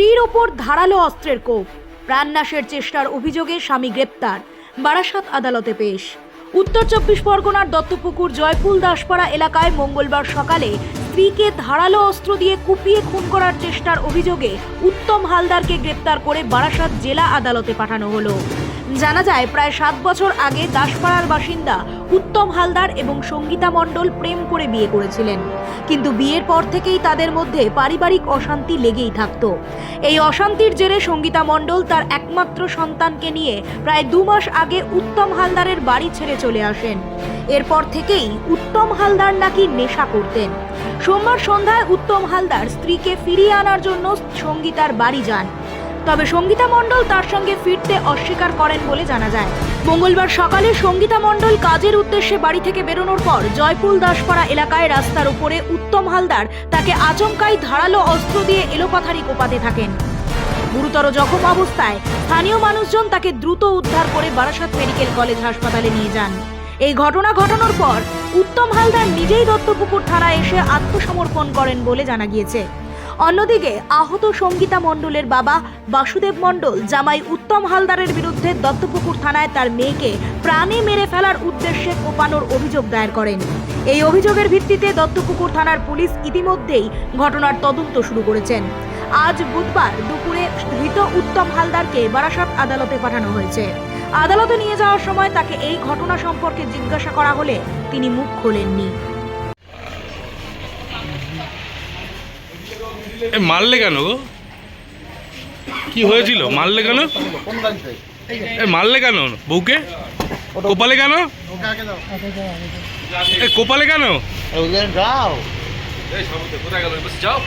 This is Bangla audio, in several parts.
স্ত্রীর ওপর ধারালো অস্ত্রের কোপ। প্রাণনাশের চেষ্টার অভিযোগে স্বামী গ্রেপ্তার। বারাসাত আদালতে পেশ। উত্তর চব্বিশ পরগনার দত্তপুকুর জয়পুল দাসপাড়া এলাকায় মঙ্গলবার সকালে স্ত্রীকে ধারালো অস্ত্র দিয়ে কুপিয়ে খুন করার চেষ্টার অভিযোগে উত্তম হালদারকে গ্রেপ্তার করে বারাসাত জেলা আদালতে পাঠানো হলো। জানা যায়, প্রায় সাত বছর আগে দাসপাড়ার বাসিন্দা উত্তম হালদার এবং সঙ্গীতা মণ্ডল প্রেম করে বিয়ে করেছিলেন। কিন্তু বিয়ের পর থেকেই তাদের মধ্যে পারিবারিক অশান্তি লেগেই থাকত। এই অশান্তির জেরে সঙ্গীতা মণ্ডল তার একমাত্র সন্তানকে নিয়ে প্রায় দু মাস আগে উত্তম হালদারের বাড়ি ছেড়ে চলে আসেন। এরপর থেকেই উত্তম হালদার নাকি নেশা করতেন। সোমবার সন্ধ্যায় উত্তম হালদার স্ত্রীকে ফিরিয়ে আনার জন্য সঙ্গীতার বাড়ি যান। তবে সঙ্গীতা মণ্ডল তার সঙ্গে ফিরতে অস্বীকার করেন বলে জানা যায়। মঙ্গলবার সকালে সঙ্গীতা মণ্ডল কাজের উদ্দেশ্যে বাড়ি থেকে বেরোনোর পর জয়পুল দাসপাড়া এলাকায় রাস্তার উপরে উত্তম হালদার তাকে আচমকাই ধারালো অস্ত্র দিয়ে এলোপাথারি কোপাতে থাকেন। গুরুতর জখম অবস্থায় স্থানীয় মানুষজন তাকে দ্রুত উদ্ধার করে বারাসাত মেডিকেল কলেজ হাসপাতালে নিয়ে যান। এই ঘটনা ঘটানোর পর উত্তম হালদার নিজেই দত্তপুকুর থানায় এসে আত্মসমর্পণ করেন বলে জানা গিয়েছে। অন্যদিকে আহত সঙ্গীতা মণ্ডলের বাবা বাসুদেব মণ্ডল জামাই উত্তম হালদারের বিরুদ্ধে দত্তপুকুর থানায় তার মেয়েকে প্রাণে মেরে ফেলার উদ্দেশ্যে কোপানোর অভিযোগ দায়ের করেন। এই অভিযোগের ভিত্তিতে দত্তপুকুর থানার পুলিশ ইতিমধ্যেই ঘটনার তদন্ত শুরু করেছেন। আজ বুধবার দুপুরে ধৃত উত্তম হালদারকে বারাসাত আদালতে পাঠানো হয়েছে। আদালতে নিয়ে যাওয়ার সময় তাকে এই ঘটনা সম্পর্কে জিজ্ঞাসা করা হলে তিনি মুখ খোলেননি। এ, মারলে কেন গো? কি হয়েছিল? মারলে কেন? এ, মারলে কেন? বউকে? কোপালে কেন? এ, কোপালে কেন? যাও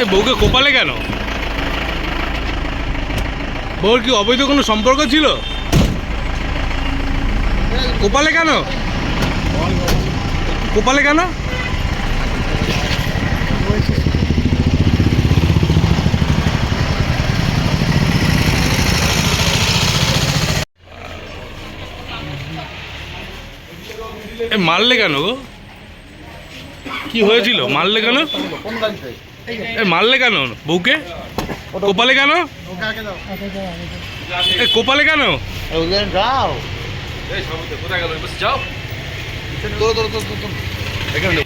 এ, বউকে কোপালে কেন? বউর কি অবৈধ কোনো সম্পর্ক ছিল? কোপালে কেন? কোপালে কেন? মারলে কেন গো? কি হয়েছিল? মারলে কেন? মারলে কেন? বউকে? কোপালে কেন? কোপালে কেন? কোথায় এখানে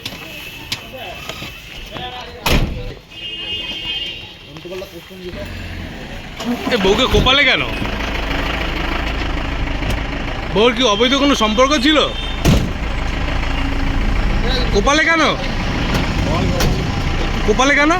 বউকে কোপালে কেন? বউর কি অবৈধ কোনো সম্পর্ক ছিল? কোপালে কেন? কোপালে কেন?